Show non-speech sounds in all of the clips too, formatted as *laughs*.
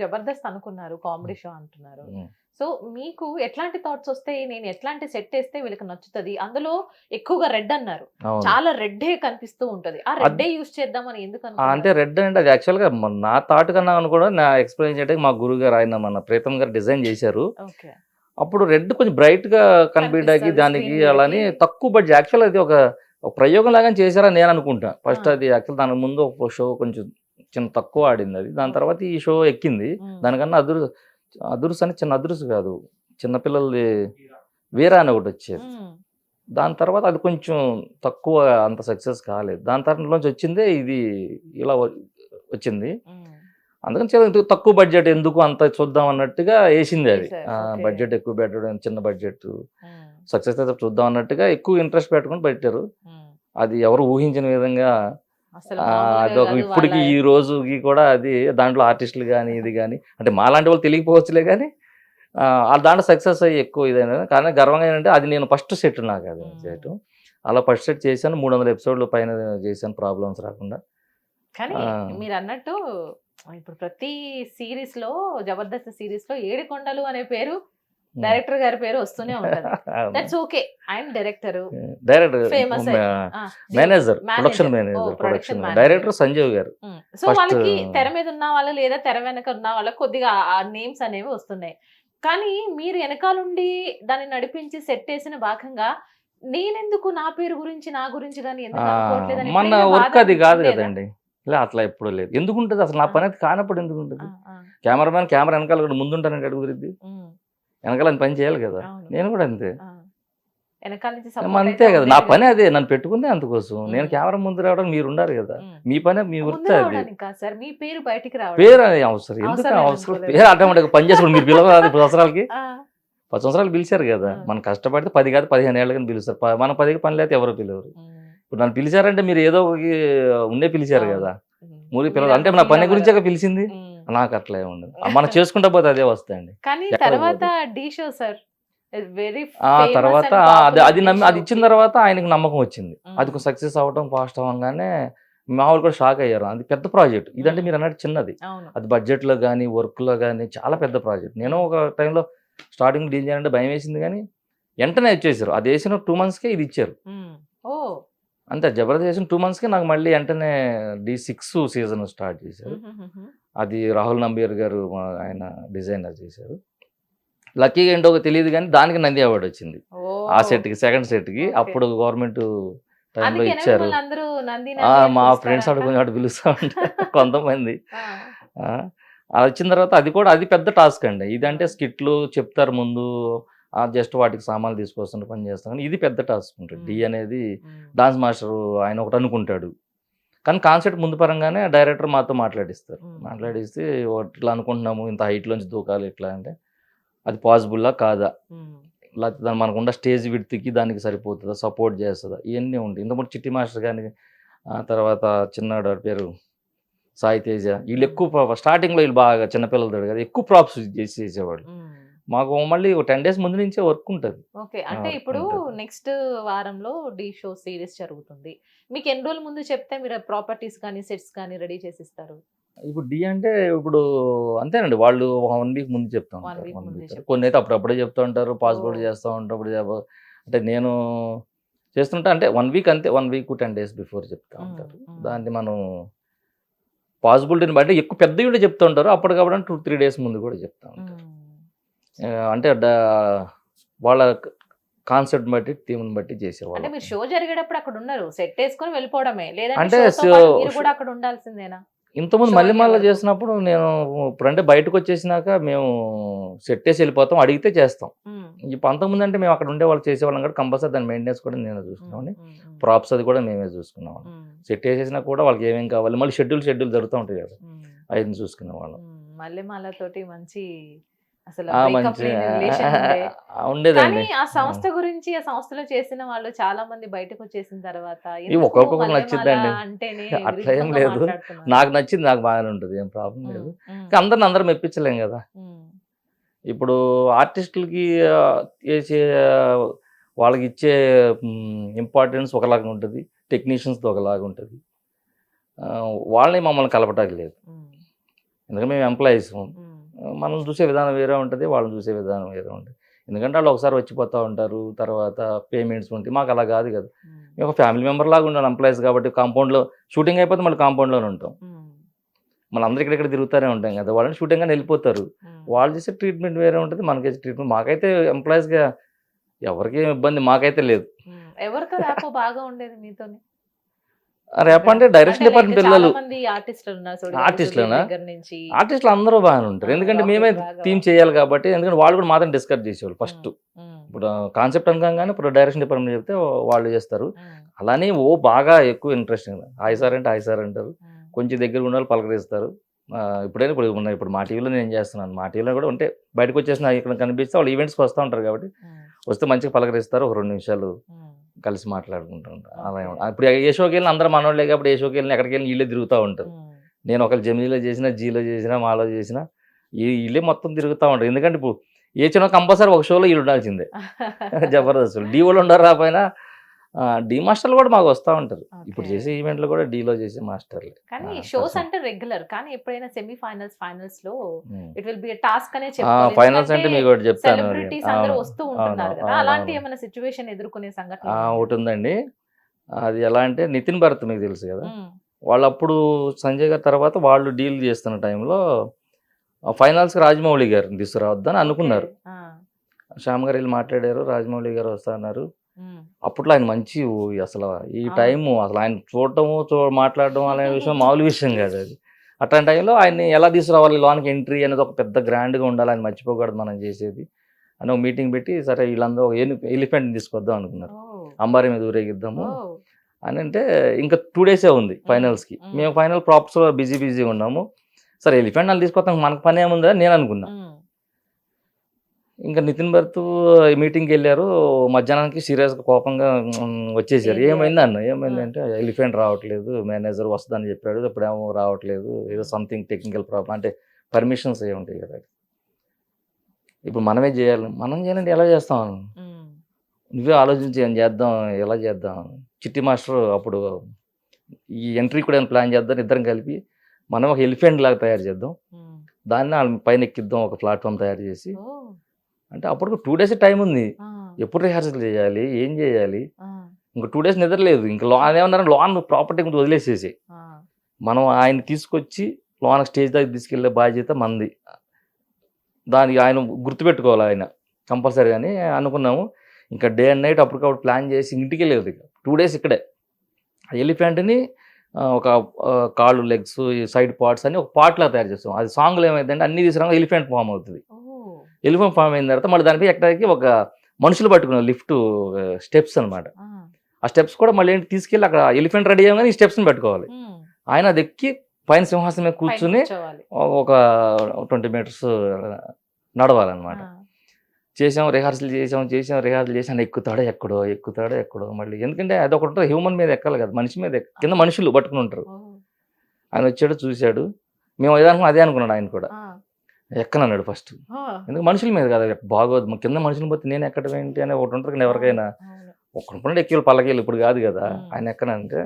జబర్దస్త్ అనుకున్నారు comedy show అంటున్నారు. So మీకు ఎట్లాంటి థాట్స్ వస్తాయి నేను ఎట్లాంటి సెట్ వేస్తే వీళ్ళకి నచ్చుతుంది? అందులో ఎక్కువగా రెడ్ అన్నారు. చాలా రెడ్డే కనిపిస్తూ ఉంటది. ఆ రెడ్డే యూస్ చేద్దామని ఎందుకు అంటే రెడ్ అంటే అది యాక్చువల్గా మ- నా థాట్ కన్నా కూడా నా ఎక్స్ప్లెయిన్ చేయడానికి మా గురువు గారు ఆయన మన ప్రీతం గారు డిజైన్ చేశారు. అప్పుడు రెడ్ కొంచెం బ్రైట్గా కనిపించడానికి దానికి అలాని. తక్కువ బడ్జెట్ యాక్చువల్ అది ఒక ప్రయోగం లాగా చేశారని నేను అనుకుంటా. ఫస్ట్. అది యాక్చువల్ దాని ముందు ఒక షో కొంచెం చిన్న తక్కువ ఆడింది అది. దాని తర్వాత ఈ షో ఎక్కింది. దానికన్నా అదురు అదురుస్ అని చిన్న అదురుసు కాదు. చిన్నపిల్లలది వీరా అని ఒకటి వచ్చేది. దాని తర్వాత అది కొంచెం తక్కువ అంత సక్సెస్ కాలేదు. దాని తర్వాతలోంచి వచ్చిందే ఇది ఇలా వచ్చింది. అందుకని చాలా తక్కువ బడ్జెట్ ఎందుకు అంత చూద్దాం అన్నట్టుగా వేసింది అది. బడ్జెట్ ఎక్కువ పెట్టడం చిన్న బడ్జెట్. సక్సెస్ అయితే చూద్దాం అన్నట్టుగా ఎక్కువ ఇంట్రెస్ట్ పెట్టుకొని పెట్టారు. అది ఎవరు ఊహించిన విధంగా అదొక ఇప్పటికి ఈ రోజుకి కూడా అది దాంట్లో ఆర్టిస్టులు కానీ ఇది కానీ అంటే మాలాంటి వాళ్ళు తెలియకపోవచ్చులే కానీ దాంట్లో సక్సెస్ అయ్యి ఎక్కువ ఇదైనా కానీ గర్వంగా ఏంటంటే అది నేను ఫస్ట్ సెట్ నాకు అది. చేయటం అలా ఫస్ట్ సెట్ చేశాను మూడు వందల ఎపిసోడ్లు పైన చేశాను ప్రాబ్లమ్స్ రాకుండా కానీ. మీరు అన్నట్టు ఇప్పుడు ప్రతి సిరీస్లో జబర్దస్త్ సిరీస్లో ఏడుకొండలు అనే పేరు డైరెక్టర్ గారి పేరు వస్తూనే ఉంటది. దట్స్ ఓకే ఆయన director director famous manager production manager production director Sanjeev garu. So వాళ్ళకి తెర మీద ఉన్న వాళ్ళు లేదా తెర వెనక ఉన్న వాళ్ళకి కొద్దిగా ఆ నేమ్స్ అనేవి వస్తున్నాయి. కానీ మీరు వెనకాలండి దాన్ని నడిపించి సెట్ చేసిన భాగంగా నేనెందుకు నా పేరు గురించి నా గురించి కానీ ఎందుకు మన వర్క్ అది కాదు? కదండి. లే అట్లా ఎప్పుడు లేదు. ఎందుకు ఉంటుంది అసలు నా పని అయితే కానప్పుడు ఎందుకు ఉంటుంది ఆ, ఆ, కెమెరామ్యాన్ కెమెరా వెనకాల ముందుంటానని అడుగుతుంది ఉమ్, వెనకాల పని చేయాలి కదా. నేను కూడా అంతే. అంతే కదా. నా పని అదే నన్ను పెట్టుకుందే అందుకోసం. నేను. కెమెరా ముందు రావడం మీరు ఉండారు కదా. మీ పని మీ వృత్తి అది. పేరు బయటికి పేరు అది అవసరం. ఎందుకు అవసరం. పేరు ఆటోమేటిక్ పని చేసుకోండి మీరు పిలవరాదు పది సంవత్సరాలకి. పది సంవత్సరాలు పిలిచారు కదా. మనం కష్టపడితే పది కాదు పదిహేను ఏళ్ళకి పిలుస్తారు. మన పదికి పని లేకపోతే ఎవరు పిలవరు. ఇప్పుడు నన్ను పిలిచారంటే మీరు ఏదో ఒక ఉండే పిలిచారు. కదా. మూడు పిల్లలు అంటే నా పని. గురించే పిలిచింది. నాకు అట్లా ఉండదు. మనం చేసుకుంటా పోతే అదే వస్తాయండి. కానీ తర్వాత డీ షో సార్ ఆ తర్వాత అది అది నమ్మి అది ఇచ్చిన తర్వాత ఆయనకి నమ్మకం వచ్చింది. అది సక్సెస్ అవ్వడం ఫాస్ట్ అవ్వగానే మామూలు కూడా షాక్ అయ్యారు. అది పెద్ద ప్రాజెక్ట్. ఇదంటే. మీరు అన్నట్టు చిన్నది. అది బడ్జెట్లో కానీ వర్క్లో కానీ చాలా పెద్ద ప్రాజెక్ట్. నేను ఒక టైంలో స్టార్టింగ్ డీల్ చేయాలంటే భయం వేసింది కానీ వెంటనే వచ్చేసారు. అది వేసిన టూ మంత్స్కే ఇది ఇచ్చారు. అంతే జబర్దస్త్ చేసిన టూ మంత్స్కి నాకు మళ్ళీ వెంటనే డి సిక్స్ సీజన్ స్టార్ట్ చేశారు. అది రాహుల్ నంబియర్ గారు ఆయన డిజైనర్ చేశారు. లక్కీగా ఏంటో తెలియదు కానీ దానికి నంది అవార్డు వచ్చింది. ఆ సెట్కి సెకండ్ సెట్కి. అప్పుడు గవర్నమెంట్ టైంలో ఇచ్చారు. మా? ఫ్రెండ్స్ అటు కొంచెం అటు పిలుస్తూ ఉంటారు *laughs* కొంతమంది. అది వచ్చిన తర్వాత అది కూడా అది పెద్ద టాస్క్ అండి. ఇదంటే స్కిట్లు చెప్తారు ముందు జస్ట్ వాటికి సామాన్లు తీసుకొస్తున్న పని చేస్తాం కానీ ఇది పెద్ద టాస్క్ ఉంటుంది. డి. అనేది. డాన్స్ మాస్టర్ ఆయన ఒకటి అనుకుంటాడు. కానీ కాన్సెప్ట్ ముందు పరంగానే డైరెక్టర్ మాతో మాట్లాడిస్తారు. మాట్లాడిస్తే "ఓ, ఇట్లా అనుకుంటున్నాము ఇంత హైట్లోంచి దూకాలి ఇట్లా అంటే అది పాసిబుల్లా కాదా. లేకపోతే దాని మనకున్న స్టేజ్ విడ్త్కి దానికి సరిపోతుందా సపోర్ట్ చేస్తుందా ఇవన్నీ ఉంటాయి ఇంతకుముందు చిట్టి మాస్టర్ కానీ ఆ తర్వాత చిన్నాడు పేరు సాయి తేజ వీళ్ళు ఎక్కువ స్టార్టింగ్లో వీళ్ళు బాగా చిన్నపిల్లలతో కదా ఎక్కువ ప్రాప్స్ చేసి చేసేవాళ్ళు ఉమ్. మాకు మళ్ళీ ఒక టెన్ డేస్ ముందు నుంచే వర్క్ ఉంటుంది. ఓకే. అంటే ఇప్పుడు. నెక్స్ట్ వారంలో డీ షో సిరీస్ జరుగుతుంది. మీకు ఎన్ని రోజుల ముందు చెప్తే మీరు ప్రాపర్టీస్ కానీ సెట్స్ కానీ రెడీ చేసిస్తారు? ఇప్పుడు డి అంటే ఇప్పుడు అంతేనండి. వాళ్ళు వన్ వీక్ ముందు చెప్తా ఉంటారు. కొన్ని అయితే అప్పుడప్పుడే చెప్తా ఉంటారు. పాస్పోర్ట్. చేస్తూ ఉంటారు. అంటే నేను చేస్తుంటే అంటే వన్ వీక్ అంతే. One week ten days before చెప్తా ఉంటారు. దాన్ని మనం పాసిబిలిటీని బట్టి ఎక్కువ పెద్దవి కూడా చెప్తూ ఉంటారు. అప్పటికప్పుడు టూ త్రీ డేస్ ముందు కూడా చెప్తా ఉంటారు. అంటే వాళ్ళ కాన్సెప్ట్ బట్టి థీమ్ని బట్టి అంటే చేసేవాళ్ళు మీరు షో జరిగేటప్పుడు అక్కడ ఉన్నారు. సెట్ వేసుకొని వెళ్ళిపోవడమే. లేదంటే మీరు కూడా అక్కడ ఉండాల్సిందేనా? ఇంతకుముందు మళ్ళీ మళ్ళీ. చేసినప్పుడు నేను ఇప్పుడు అంటే బయటకు వచ్చేసినాక మేము సెట్ వేసి వెళ్ళిపోతాం అడిగితే చేస్తాం. ఇప్పుడు అంతకుముందు అంటే మేము అక్కడ ఉండే వాళ్ళు చేసేవాళ్ళం కూడా కంపల్సరీ దాని మెయింటెనెన్స్ కూడా నేను చూసుకున్నామని ప్రాప్స్ అది కూడా మేమే చూసుకున్నాం. సెట్ వేసేసినా కూడా వాళ్ళకి ఏమేం కావాలి? మళ్ళీ షెడ్యూల్ షెడ్యూల్ జరుగుతూ ఉంటాయి కదా. అవన్నీ చూసుకునే వాళ్ళం ఉమ్. మళ్ళీ తోటి మంచి అసలు ఉండేదండి. కానీ ఆ సంస్థ గురించి ఆ సంస్థలో చేసిన వాళ్ళు చాలా మంది బయటకు వచ్చేసిన తర్వాత నచ్చిద్దండి. అంటేనే *laughs* అట్లా ఏం లేదు. నాకు నచ్చింది నాకు బాగానే ఉంటుంది ఏం ప్రాబ్లం లేదు. అందరిని అందరం మెప్పించలేం కదా. ఇప్పుడు ఆర్టిస్టులకి చేసే వాళ్ళకి ఇచ్చే ఇంపార్టెన్స్ ఒకలాగా ఉంటుంది టెక్నీషియన్స్తో ఒకలాగా ఉంటుంది. వాళ్ళని మమ్మల్ని కలపటానికి లేదు. ఎందుకంటే మేము ఎంప్లాయీస్ మనం చూసే విధానం వేరే ఉంటుంది వాళ్ళని చూసే విధానం వేరే ఉంటుంది. ఎందుకంటే వాళ్ళు ఒకసారి వచ్చిపోతూ ఉంటారు తర్వాత పేమెంట్స్ ఉంటాయి మాకు అలా కాదు కదా. మేము. ఒక ఫ్యామిలీ మెంబర్ లాగా ఉండాలి ఎంప్లాయీస్ కాబట్టి కాంపౌండ్లో షూటింగ్ అయిపోతే మళ్ళీ కాంపౌండ్లోనే ఉంటాం. మళ్ళీ అందరు ఇక్కడ ఇక్కడ తిరుగుతూనే ఉంటాం కదా. వాళ్ళని షూటింగ్ అని వెళ్ళిపోతారు. వాళ్ళు చేసే ట్రీట్మెంట్ వేరే ఉంటుంది మనకైతే ట్రీట్మెంట్ మాకైతే ఎంప్లాయీస్గా ఎవరికి ఇబ్బంది మాకైతే లేదు. ఎవరికి బాగా ఉండేది మీతో రేపు అంటే డైరెక్షన్ డిపార్ట్మెంట్ పిల్లలు ఆర్టిస్టులేనా? ఆర్టిస్టులు అందరూ బాగానే ఉంటారు. ఎందుకంటే మేమే. థీమ్ చేయాలి కాబట్టి ఎందుకంటే వాళ్ళు కూడా మాత్రం డిస్కస్ చేసేవాళ్ళు ఫస్ట్. ఇప్పుడు కాన్సెప్ట్ అనగానే ఇప్పుడు డైరెక్షన్ డిపార్ట్మెంట్ చెప్తే వాళ్ళు చేస్తారు. అలానే ఓ బాగా ఎక్కువ ఇంట్రెస్ట్ హాయ్ సార్ అంటే హాయ్ సార్ అంటారు. కొంచెం దగ్గర ఉన్న వాళ్ళు పలకరిస్తారు. ఇప్పుడైనా ఇప్పుడు ఉన్న ఇప్పుడు మా టీవీలో నేను చేస్తున్నాను. మా టీవీలో కూడా ఉంటే బయటకు వచ్చేసిన ఇక్కడ కనిపిస్తే వాళ్ళు ఈవెంట్స్కి వస్తూ ఉంటారు కాబట్టి వస్తే మంచిగా పలకరిస్తారు ఒక రెండు నిమిషాలు. కలిసి మాట్లాడుకుంటుంటారు అలా ఇప్పుడు ఏ షోకి వెళ్ళిన అందరూ మనోళ్ళే కాబట్టి ఏ షోకి వెళ్ళిన ఎక్కడికి వెళ్ళిన వీళ్ళే తిరుగుతూ ఉంటారు. నేను ఒకళ్ళు జమినీలో చేసినా జీలో చేసినా మాలో చేసినా ఈ వీళ్ళే మొత్తం తిరుగుతూ ఉంటారు. ఎందుకంటే ఇప్పుడు ఏ చిన్న కంపల్సరీ ఒక షోలో వీళ్ళు ఉండాల్సిందే. *laughs* జబర్దస్త్ డీ వాళ్ళు ఉండరు రాపోయినా డీ మాస్టర్లు కూడా మాకు వస్తూ ఉంటారు. ఇప్పుడు. చేసే ఈవెంట్లు కూడా డీలో చేసే మాస్టర్లే కానీ షోస్. అంటే రెగ్యులర్ కానీ ఎప్పుడైనా సెమీ ఫైనల్స్ ఫైనల్స్లో. ఇట్ విల్ బి టాస్క్ అనే ఫైనల్స్ అంటే మీకు ఒకటి చెప్తాను. సెలబ్రిటీస్ అందరూ వస్తూ ఉంటున్నారు కదా. అలాంటి. ఏమైనా సిచ్యువేషన్ ఎదుర్కొనే సంఘటన ఆ, ఒకటి ఉందండి. అది ఎలా అంటే నితిన్ భరత్ మీకు తెలుసు కదా. వాళ్ళు అప్పుడు సంజయ్ గారి తర్వాత వాళ్ళు డీల్ చేస్తున్న టైంలో ఫైనల్స్కి రాజమౌళి గారిని తీసుకురావద్దని అనుకున్నారు. శ్యామ్ గారు వెళ్ళి మాట్లాడారు రాజమౌళి గారు వస్తా అన్నారు అప్పట్లో ఆయన మంచి అసలు. ఈ. టైము అసలు ఆయన చూడటము చూ మాట్లాడడం అనే విషయం మామూలు విషయం కాదు అది. అట్లాంటి టైంలో ఆయన్ని ఎలా తీసుకురావాలి? లోనికి ఎంట్రీ అనేది ఒక పెద్ద గ్రాండ్గా ఉండాలి. ఆయన మర్చిపోకూడదు మనం చేసేది. అని ఒక మీటింగ్ పెట్టి సరే వీళ్ళందరూ ఒక ఎలిఫెంట్ తీసుకొద్దాం అనుకున్నారు. అంబారి మీద ఊరేగిద్దాము అని అంటే ఇంకా టూ డేసే ఉంది ఫైనల్స్కి. మ్మ్. మేము ఫైనల్ ప్రాప్స్ బిజీ బిజీగా ఉన్నాము. సరే ఎలిఫెంట్ వాళ్ళు తీసుకొస్తాం. మనకు పని ఏముందని నేను అనుకున్నా. ఉమ్, ఇంకా నితిన్ భరత్ మీటింగ్కి వెళ్ళారు. మధ్యాహ్నానికి సీరియస్గా కోపంగా వచ్చేసారు? ఏమైంది అన్న? ఏమైంది. అంటే ఎలిఫెంట్ రావట్లేదు మేనేజర్ వస్తుందని చెప్పాడు. ఇప్పుడేమో రావట్లేదు. ఏదో సంథింగ్ టెక్నికల్ ప్రాబ్లం అంటే పర్మిషన్స్ ఏ ఉంటాయి కదా. ఇప్పుడు మనమే చేయాలి. మనం చేయాలంటే ఎలా చేస్తాం? నువ్వే ఆలోచించి ఏం చేద్దాం ఎలా చేద్దాం? చిట్టి మాస్టర్ అప్పుడు ఈ ఎంట్రీ కూడా ప్లాన్ చేద్దాం ఇద్దరం కలిపి మనం ఒక ఎలిఫెంట్ లాగా తయారు చేద్దాం. దాన్ని వాళ్ళ పైన ఎక్కిద్దాం ఒక ప్లాట్ఫామ్ తయారు చేసి. అంటే అప్పటికి టూ డేస్ టైం ఉంది. ఎప్పుడు రిహార్సల్ చేయాలి? ఏం చేయాలి? ఇంకా టూ డేస్ నిద్రలేదు ఇంకా లోన్ ఏమన్నారు లోన్ ప్రాపర్టీ కొంచెం వదిలేసేసి. మనం ఆయన తీసుకొచ్చి లోన్ స్టేజ్ దగ్గర తీసుకెళ్ళే బాధ్యత మంది. దానికి ఆయన గుర్తుపెట్టుకోవాలి ఆయన. కంపల్సరీ అని అనుకున్నాము. ఇంకా డే అండ్ నైట్ అప్పటికప్పుడు ప్లాన్ చేసి ఇంటికి వెళ్ళేది ఇక. టూ డేస్ ఇక్కడే. ఆ ఎలిఫెంట్ని ఒక కాళ్ళు లెగ్స్ సైడ్ పార్ట్స్ అని ఒక పార్ట్ లాగా తయారు చేస్తాం. అది సాంగ్లో ఏమైందంటే అన్ని తీసుకురాగా ఎలిఫెంట్ ఫామ్ అవుతుంది. ఎలిఫెంట్ ఫామ్ అయిన తర్వాత మళ్ళీ దానిపై ఎక్కడానికి ఒక మనుషులు పట్టుకున్న లిఫ్ట్ స్టెప్స్ అన్నమాట. ఆ, స్టెప్స్ కూడా మళ్ళీ ఏంటి తీసుకెళ్ళి అక్కడ ఎలిఫెంట్ రెడీ అయ్యగానే ఈ స్టెప్స్ని పెట్టుకోవాలి. ఆయన అది ఎక్కి పైన సింహాసనం మీద కూర్చుని. ఒక ట్వంటీ మీటర్స్ నడవాలన్నమాట. చేసాం రిహార్సల్ చేసాం చేసాం రిహార్సల్ చేసాం ఎక్కుతాడో ఎక్కడో ఎక్కుతాడో ఎక్కడో మళ్ళీ. ఎందుకంటే అది ఒకటి ఉంటుంది హ్యూమన్ మీద ఎక్కాలి కదా మనిషి మీద కింద మనుషులు పట్టుకుని ఉంటారు. ఆయన వచ్చాడు చూశాడు. మేము ఏదో అనుకున్నాం అదే అనుకున్నాడు ఆయన కూడా. ఎక్కనన్నాడు ఫస్ట్ ఎందుకు మనుషుల మీద కదా బాగోదు. మా కింద మనుషులు పోతే నేను ఎక్కడం ఏంటి అని ఒకటి ఉంటుంది కదా ఎవరికైనా. ఒకటి ఎక్కిలు పల్లకీలు ఇప్పుడు కాదు కదా. ఆయన ఎక్కనంటే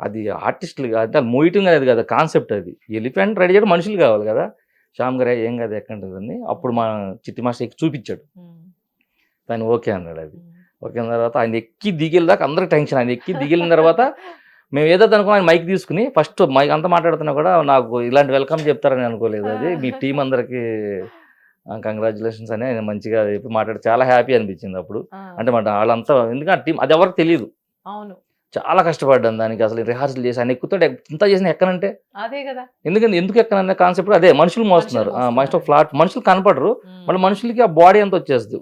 అది ఆర్టిస్టులు కాదు అది మోయిటింగ్ అనేది కదా కాన్సెప్ట్ అది. ఎలిఫెంట్ రెడీ చేయడం మనుషులు కావాలి కదా. శ్యామ్ గారు ఏం కాదు ఎక్కంటుందని అప్పుడు మా చిట్టి మాస్టర్ ఎక్కి చూపించాడు. దాన్ని ఓకే అన్నాడు అది. ఓకే తర్వాత ఆయన ఎక్కి దిగిన దాకా అందరికి టెన్షన్. ఆయన ఎక్కి దిగిన తర్వాత *laughs* మేము ఏదో అనుకున్నాం మైక్ తీసుకుని ఫస్ట్ మైక్ అంతా మాట్లాడుతున్నా కూడా నాకు ఇలాంటి వెల్కమ్ చెప్తారని అనుకోలేదు. అది మీ *laughs* టీం అందరికి కంగ్రాచులేషన్స్ అని ఆయన మంచిగా చెప్పి మాట్లాడి చాలా హ్యాపీ అనిపించింది అప్పుడు. అంటే మాట వాళ్ళంతా ఎందుకంటే టీం అది ఎవరికి తెలియదు అవును. చాలా కష్టపడ్డాను దానికి అసలు రిహార్సల్ చేసి ఆయన ఎక్కుతాడు ఇంత చేసిన ఎక్కనంటే? అదే కదా. ఎందుకంటే ఎందుకు ఎక్కననే కాన్సెప్ట్ అదే మనుషులు మోస్తున్నారు. మస్ట్ ఫ్లాట్ మనుషులు కనపడరు. మళ్ళీ మనుషులకి ఆ బాడీ అంతా వచ్చేస్తుంది.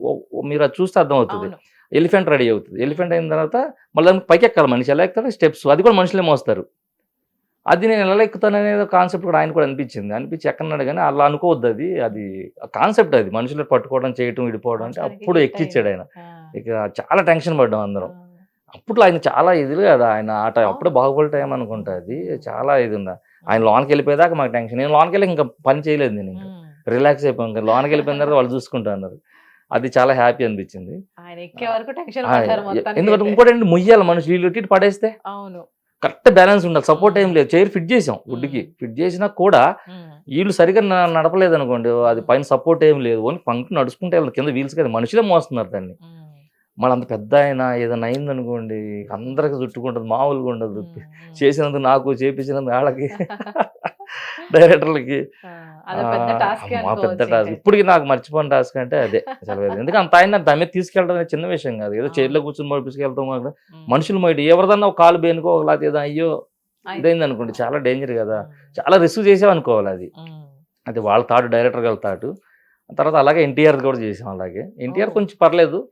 మీరు అది చూస్తే అర్థం అవుతుంది అవును, ఎలిఫెంట్ రెడీ అవుతుంది. ఎలిఫెంట్ అయిన తర్వాత మళ్ళీ దానికి పైకి ఎక్కాలి మనిషి. ఎలా ఎక్కాలి స్టెప్స్. అది కూడా మనుషులే మోస్తారు. అది నేను ఎలా ఎక్కుతాను అనేది కాన్సెప్ట్ కూడా ఆయన కూడా అనిపించింది. అనిపించి ఎక్కన్నాడు కానీ అలా అనుకోవద్దు అది. అది కాన్సెప్ట్ అది. మనుషులు పట్టుకోవడం చేయటం విడిపోవడం అంటే అప్పుడు ఎక్కిచ్చాడు ఆయన. ఇక చాలా టెన్షన్ పడ్డాం అందరం. అప్పట్లో ఆయన చాలా ఇది కదా. ఆయన ఆ టైం అప్పుడే బాహుబలి టైం అనుకుంటా అది. చాలా ఇది ఉంది. ఆయన లోన్కి వెళ్ళిపోయేదాకా మాకు టెన్షన్. నేను లోన్కి వెళ్ళి ఇంకా పని చేయలేదు నేను ఇంకా. రిలాక్స్ అయిపోయాను ఇంకా లోన్కి వెళ్ళిపోయిన తర్వాత వాళ్ళు చూసుకుంటా అన్నారు. అది చాలా హ్యాపీ అనిపించింది. ఎందుకంటే. ఇంకోటి ఏంటి ముయ్యాలి మనుషులు వీళ్ళు ఇటు పడేస్తే. అవును. కరెక్ట్ బ్యాలెన్స్ ఉండాలి సపోర్ట్ ఏం లేదు. చైర్ ఫిట్ చేసాం వుడ్కి ఫిట్ చేసినా కూడా వీళ్ళు సరిగ్గా నడపలేదు అనుకోండి అది పైన సపోర్ట్ ఏం లేదు. ఓన్లీ పంక్తి నడుచుకుంటే కింద వీల్స్ కదా మనుషులే మోస్తున్నారు దాన్ని. మళ్ళీ అంత పెద్ద ఆయన ఏదైనా అయింది అనుకోండి అందరికి చుట్టుకుంటుంది మామూలుగా ఉండదు. చేసినందుకు నాకు చేపించినందుకు వాళ్ళకి. *laughs* *laughs* డైరెక్టర్లకి. అదే పెద్ద టాస్క్ అమ్మా, పెద్ద టాస్క్. ఇప్పటికి నాకు మర్చిపోయిన టాస్క్ అంటే అదే. అసలు ఎందుకంటే అంత ఆయన దాని మీద తీసుకెళ్ళడం చిన్న విషయం కాదు. ఏదో. చైర్లో కూర్చొని మోడి తీసుకెళ్తాం కాకుండా మనుషులు మొయ్యి ఎవరిదన్నా ఒక కాలు బేనుకో ఒకలా ఏదో అయ్యో ఇదైంది అనుకోండి. చాలా డేంజర్ కదా. చాలా రిస్క్ చేసాం అనుకోవాలి అది. అది వాళ్ళ తాటు డైరెక్టర్ గారి తాటు తర్వాత అలాగే ఎన్టీఆర్ కూడా చేసాం అలాగే. ఎన్టీఆర్. కొంచెం పర్లేదు.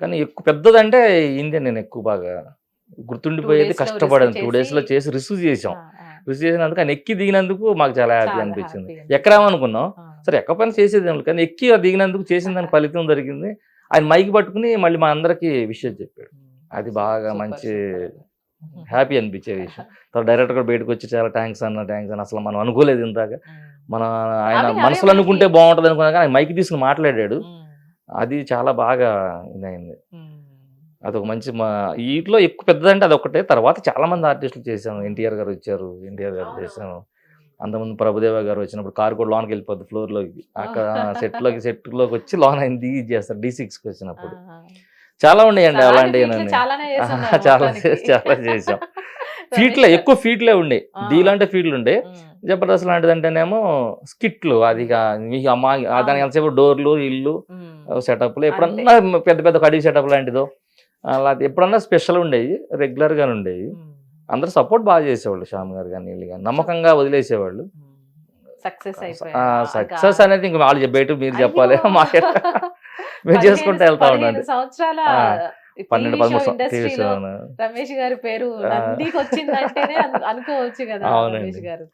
కానీ ఎక్కువ పెద్దదంటే ఇండియన్ నేను ఎక్కువ బాగా గుర్తుండిపోయేది కష్టపడాను. టూ డేస్లో చేసి- రిస్క్ చేసాం. రిస్క్ చేసినందుకు ఆయన ఎక్కి దిగినందుకు మాకు చాలా హ్యాపీ అనిపించింది. ఎక్కరామనుకున్నాం? సరే ఎక్క పని చేసేది. కానీ ఎక్కి దిగినందుకు చేసిన దానికి ఫలితం దొరికింది. ఆయన మైక్ పట్టుకుని మళ్ళీ మా అందరికి విషయం చెప్పాడు. అది బాగా మంచి హ్యాపీ అనిపించే విషయం. తర్వాత డైరెక్టర్ కూడా బయటకు వచ్చి చాలా థ్యాంక్స్ అన్న థ్యాంక్స్ అన్న అసలు మనం అనుకోలేదు ఇందాక. మన ఆయన మనసులో అనుకుంటే బాగుంటుంది అనుకున్నా కానీ ఆయన మైక్ తీసుకుని మాట్లాడాడు. అది చాలా బాగా ఇదైంది అదొక మంచి మా వీటిలో ఎక్కువ పెద్దదంటే అది ఒకటే తర్వాత చాలా మంది ఆర్టిస్టులు చేశాను ఎన్టీఆర్ గారు వచ్చారు ఎన్టీఆర్ గారు చేశాను అంతకుముందు ప్రభుదేవ గారు వచ్చినప్పుడు కారు కూడా లోన్కి వెళ్ళిపోద్ది ఫ్లోర్లోకి అక్కడ సెట్లోకి సెట్లోకి వచ్చి లోన్ ఆయన దిగి చేస్తారు. డి సిక్స్కి వచ్చినప్పుడు చాలా ఉన్నాయండి అలాంటివి చాలా. చాలా చేసాం *laughs* ఫీట్లే. ఎక్కువ ఫీట్లే ఉండే. ఆ. దీలాంటి ఫీట్లు ఉండే. జబర్దస్త్ లాంటిది అంటేనేమో స్కిట్లు అది మీకు అమ్మా దానికి ఎంతసేపు డోర్లు ఇల్లు. సెటప్లు ఎప్పుడన్నా పెద్ద పెద్ద కడిగి సెటప్ లాంటిదో. అలా ఎప్పుడన్నా స్పెషల్ ఉండేవి రెగ్యులర్గా ఉండేవి. అందరూ సపోర్ట్ బాగా చేసేవాళ్ళు శ్యామ్ గారు కానీ వీళ్ళు కానీ నమ్మకంగా వదిలేసేవాళ్ళు. సక్సెస్ సక్సెస్ అనేది ఇంకా వాళ్ళు బయట మీరు చెప్పాలి. మాకే *laughs* మేము చేసుకుంటూ వెళ్తా ఉండండి. సంవత్సరాల పన్నెండు పదమూడు రమేష్ గారి పేరు అనుకోవచ్చు కదా. రమేష్ గారు.